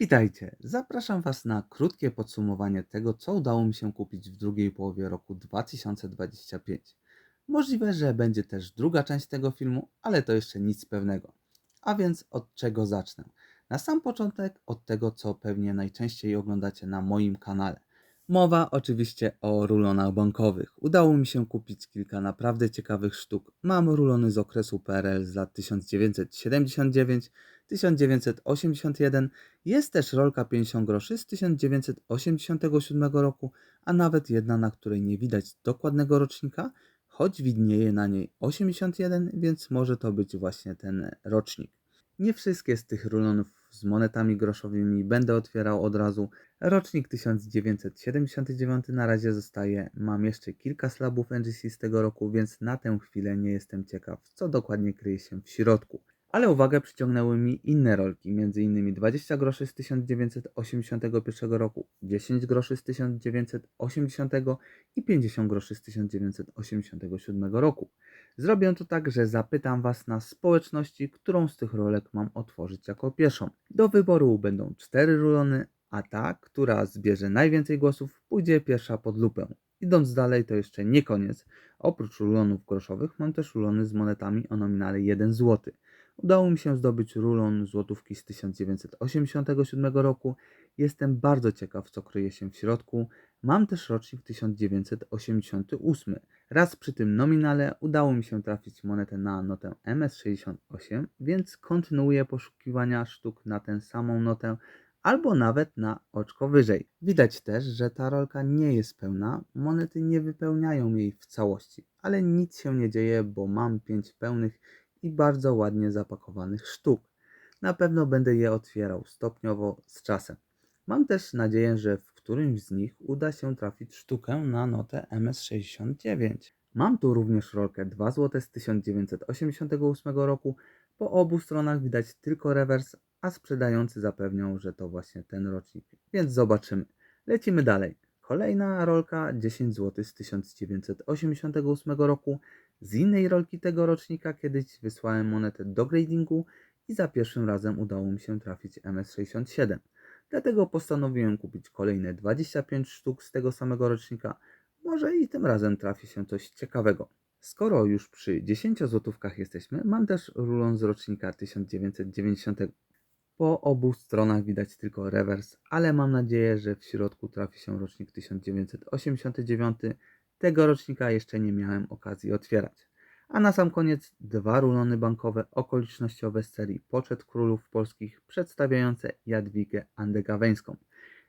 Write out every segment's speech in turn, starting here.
Witajcie! Zapraszam Was na krótkie podsumowanie tego, co udało mi się kupić w drugiej połowie roku 2025. Możliwe, że będzie też druga część tego filmu, ale to jeszcze nic pewnego. A więc od czego zacznę? Na sam początek od tego, co pewnie najczęściej oglądacie na moim kanale. Mowa oczywiście o rulonach bankowych. Udało mi się kupić kilka naprawdę ciekawych sztuk. Mam rulony z okresu PRL z lat 1979, 1981. Jest też rolka 50 groszy z 1987 roku, a nawet jedna, na której nie widać dokładnego rocznika, choć widnieje na niej 81, więc może to być właśnie ten rocznik. Nie wszystkie z tych rulonów z monetami groszowymi będę otwierał od razu. Rocznik 1979 na razie zostaje. Mam jeszcze kilka slabów NGC z tego roku, więc na tę chwilę nie jestem ciekaw, co dokładnie kryje się w środku. Ale uwagę przyciągnęły mi inne rolki, m.in. 20 groszy z 1981 roku, 10 groszy z 1980 i 50 groszy z 1987 roku. Zrobię to tak, że zapytam Was na społeczności, którą z tych rolek mam otworzyć jako pierwszą. Do wyboru będą cztery rulony, a ta, która zbierze najwięcej głosów, pójdzie pierwsza pod lupę. Idąc dalej, to jeszcze nie koniec. Oprócz rulonów groszowych mam też rulony z monetami o nominale 1 zł. Udało mi się zdobyć rulon złotówki z 1987 roku. Jestem bardzo ciekaw, co kryje się w środku. Mam też rocznik 1988. Raz przy tym nominale udało mi się trafić monetę na notę MS68, więc kontynuuję poszukiwania sztuk na tę samą notę albo nawet na oczko wyżej. Widać też, że ta rolka nie jest pełna, monety nie wypełniają jej w całości, ale nic się nie dzieje, bo mam 5 pełnych i bardzo ładnie zapakowanych sztuk. Na pewno będę je otwierał stopniowo z czasem. Mam też nadzieję, że w którymś z nich uda się trafić sztukę na notę MS69. Mam tu również rolkę 2 zł z 1988 roku. Po obu stronach widać tylko rewers, a sprzedający zapewnią, że to właśnie ten rocznik. Więc zobaczymy. Lecimy dalej. Kolejna rolka 10 zł z 1988 roku. Z innej rolki tego rocznika kiedyś wysłałem monetę do gradingu i za pierwszym razem udało mi się trafić MS67. Dlatego postanowiłem kupić kolejne 25 sztuk z tego samego rocznika. Może i tym razem trafi się coś ciekawego. Skoro już przy 10 złotówkach jesteśmy, mam też rulon z rocznika 1990. Po obu stronach widać tylko rewers, ale mam nadzieję, że w środku trafi się rocznik 1989. Tego rocznika jeszcze nie miałem okazji otwierać. A na sam koniec dwa rulony bankowe okolicznościowe z serii Poczet Królów Polskich przedstawiające Jadwigę Andegaweńską.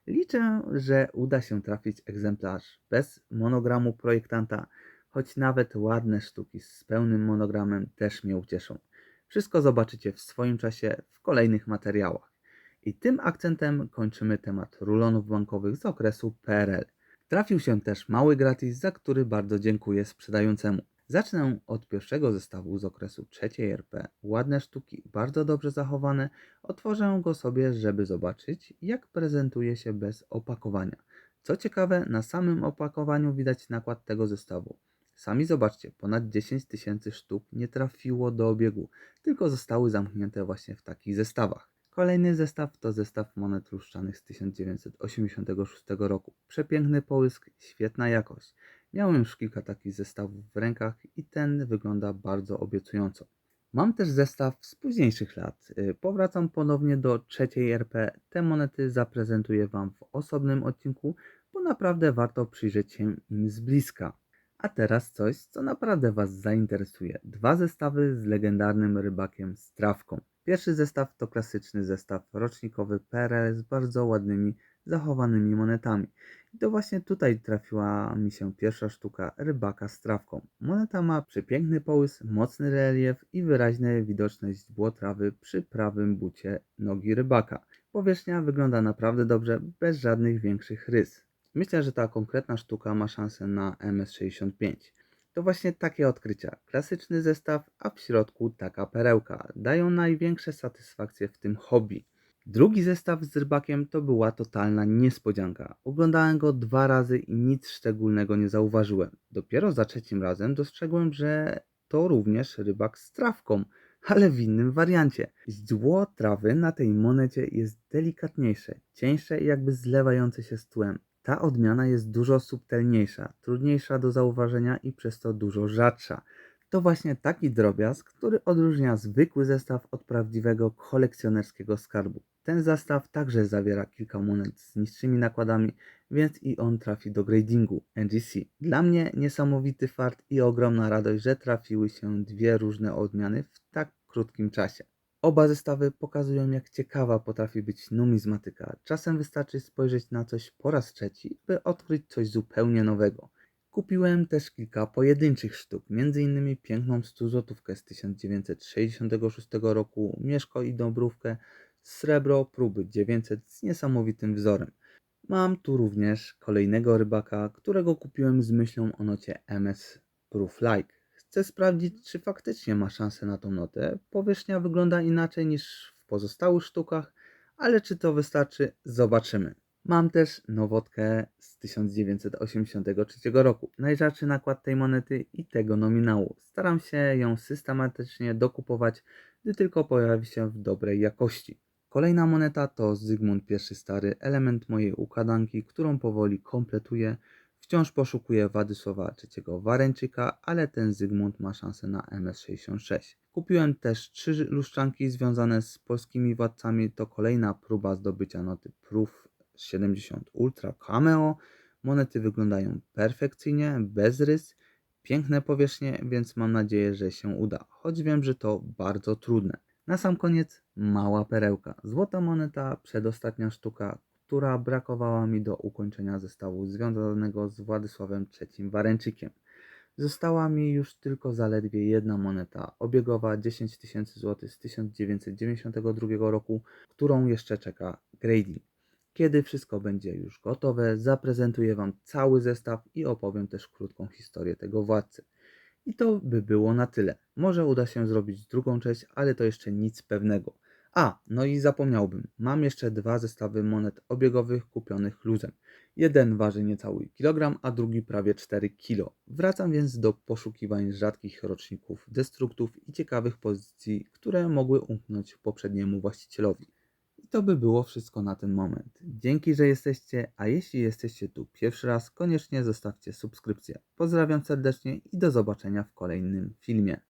Liczę, że uda się trafić egzemplarz bez monogramu projektanta, choć nawet ładne sztuki z pełnym monogramem też mnie ucieszą. Wszystko zobaczycie w swoim czasie w kolejnych materiałach. I tym akcentem kończymy temat rulonów bankowych z okresu PRL. Trafił się też mały gratis, za który bardzo dziękuję sprzedającemu. Zacznę od pierwszego zestawu z okresu trzeciej RP. Ładne sztuki, bardzo dobrze zachowane. Otworzę go sobie, żeby zobaczyć, jak prezentuje się bez opakowania. Co ciekawe, na samym opakowaniu widać nakład tego zestawu. Sami zobaczcie, ponad 10 tysięcy sztuk nie trafiło do obiegu, tylko zostały zamknięte właśnie w takich zestawach. Kolejny zestaw to zestaw monet luszczanych z 1986 roku. Przepiękny połysk, świetna jakość. Miałem już kilka takich zestawów w rękach i ten wygląda bardzo obiecująco. Mam też zestaw z późniejszych lat. Y, Powracam ponownie do trzeciej RP. Te monety zaprezentuję Wam w osobnym odcinku, bo naprawdę warto przyjrzeć się im z bliska. A teraz coś, co naprawdę Was zainteresuje. Dwa zestawy z legendarnym rybakiem Strawką. Pierwszy zestaw to klasyczny zestaw rocznikowy PRL z bardzo ładnymi, zachowanymi monetami. I to właśnie tutaj trafiła mi się pierwsza sztuka rybaka z trawką. Moneta ma przepiękny połys, mocny relief i wyraźne widoczność błotrawy przy prawym bucie nogi rybaka. Powierzchnia wygląda naprawdę dobrze, bez żadnych większych rys. Myślę, że ta konkretna sztuka ma szansę na MS65. To właśnie takie odkrycia. Klasyczny zestaw, a w środku taka perełka. Dają największe satysfakcje w tym hobby. Drugi zestaw z rybakiem to była totalna niespodzianka. Oglądałem go dwa razy i nic szczególnego nie zauważyłem. Dopiero za trzecim razem dostrzegłem, że to również rybak z trawką. ale w innym wariancie. Źdźbło trawy na tej monecie jest delikatniejsze, cieńsze i jakby zlewające się z tłem. Ta odmiana jest dużo subtelniejsza, trudniejsza do zauważenia i przez to dużo rzadsza. To właśnie taki drobiazg, który odróżnia zwykły zestaw od prawdziwego kolekcjonerskiego skarbu. Ten zestaw także zawiera kilka monet z niższymi nakładami, więc i on trafi do gradingu NGC. Dla mnie niesamowity fart i ogromna radość, że trafiły się dwie różne odmiany w tak krótkim czasie. Oba zestawy pokazują, jak ciekawa potrafi być numizmatyka. Czasem wystarczy spojrzeć na coś po raz trzeci, by odkryć coś zupełnie nowego. Kupiłem też kilka pojedynczych sztuk, m.in. piękną 100 złotówkę z 1966 roku, Mieszko i Dąbrówkę, srebro próby 900 z niesamowitym wzorem. Mam tu również kolejnego rybaka, którego kupiłem z myślą o nocie MS Proof Like. Chcę sprawdzić, czy faktycznie ma szansę na tą notę. Powierzchnia wygląda inaczej niż w pozostałych sztukach, ale czy to wystarczy, zobaczymy. Mam też nowotkę z 1983 roku. Najrzadszy nakład tej monety i tego nominału. Staram się ją systematycznie dokupować, gdy tylko pojawi się w dobrej jakości. Kolejna moneta to Zygmunt I Stary, element mojej układanki, którą powoli kompletuję. Wciąż poszukuję Władysława III Wareńczyka, ale ten Zygmunt ma szansę na MS66. Kupiłem też trzy luszczanki związane z polskimi władcami. To kolejna próba zdobycia noty Proof 70 Ultra Cameo. Monety wyglądają perfekcyjnie, bez rys, piękne powierzchnie, więc mam nadzieję, że się uda, choć wiem, że to bardzo trudne. Na sam koniec mała perełka. Złota moneta, przedostatnia sztuka, która brakowała mi do ukończenia zestawu związanego z Władysławem III Wareńczykiem. Została mi już tylko zaledwie jedna moneta obiegowa 10 tysięcy złotych z 1992 roku, którą jeszcze czeka grading. Kiedy wszystko będzie już gotowe, zaprezentuję Wam cały zestaw i opowiem też krótką historię tego władcy. I to by było na tyle. Może uda się zrobić drugą część, ale to jeszcze nic pewnego. A, no i zapomniałbym. Mam jeszcze dwa zestawy monet obiegowych kupionych luzem. Jeden waży niecały kilogram, a drugi prawie 4 kilo. Wracam więc do poszukiwań rzadkich roczników, destruktów i ciekawych pozycji, które mogły umknąć poprzedniemu właścicielowi. I to by było wszystko na ten moment. Dzięki, że jesteście, a jeśli jesteście tu pierwszy raz, koniecznie zostawcie subskrypcję. Pozdrawiam serdecznie i do zobaczenia w kolejnym filmie.